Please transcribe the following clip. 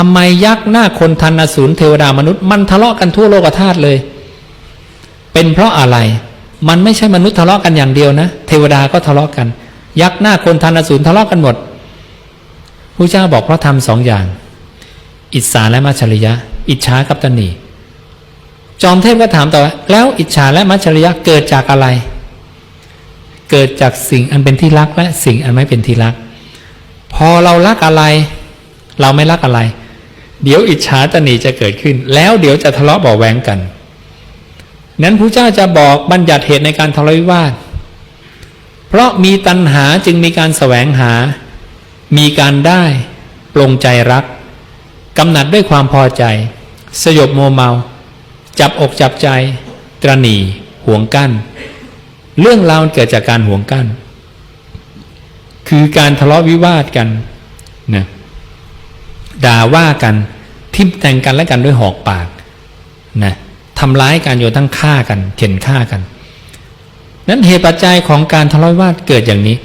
ทำไมยักษ์หน้าคนทันอสูรเทวดามนุษย์มันทะเลาะกันทั่วโลกธาตุเลย เป็นเพราะอะไร มันไม่ใช่มนุษย์ทะเลาะกันอย่างเดียวนะ เทวดาก็ทะเลาะกัน ยักษ์หน้าคนทันอสูรทะเลาะกันหมดพระเจ้าบอกเพราะทำสองอย่าง อิจฉาและมัจฉริยะ อิจฉากับตนหนีจอมเทพก็ถามต่อว่าแล้วอิจฉาและมัจฉริยะเกิดจากอะไร เกิดจากสิ่งอันเป็นที่รักและสิ่งอันไม่เป็นที่รัก พอเรารักอะไร เราไม่รักอะไร เดี๋ยวอิจฉาตนีจะเกิดขึ้น แล้วเดี๋ยวจะทะเลาะเบาแวงกัน นั้นพระเจ้าจะบอกบัญญัติเหตุในการทะเลาะวิวาท เพราะมีตัณหาจึงมีการแสวงหา มีการได้ปรงใจรักกำหนัดด้วยความพอใจ สยบโมเมา จับอกจับใจ ตรณีห่วงกั้น เรื่องราวเกิดจากการห่วงกั้น คือการทะเลาะวิวาทกันนะด่าว่ากัน ทิมแต่งกันและกันด้วยหอกปากนะทำร้ายกันอยู่ทั้งฆ่ากันเข็นฆ่ากัน นั้นเหตุปัจจัยของการทะเลาะวิวาทเกิดอย่างนี้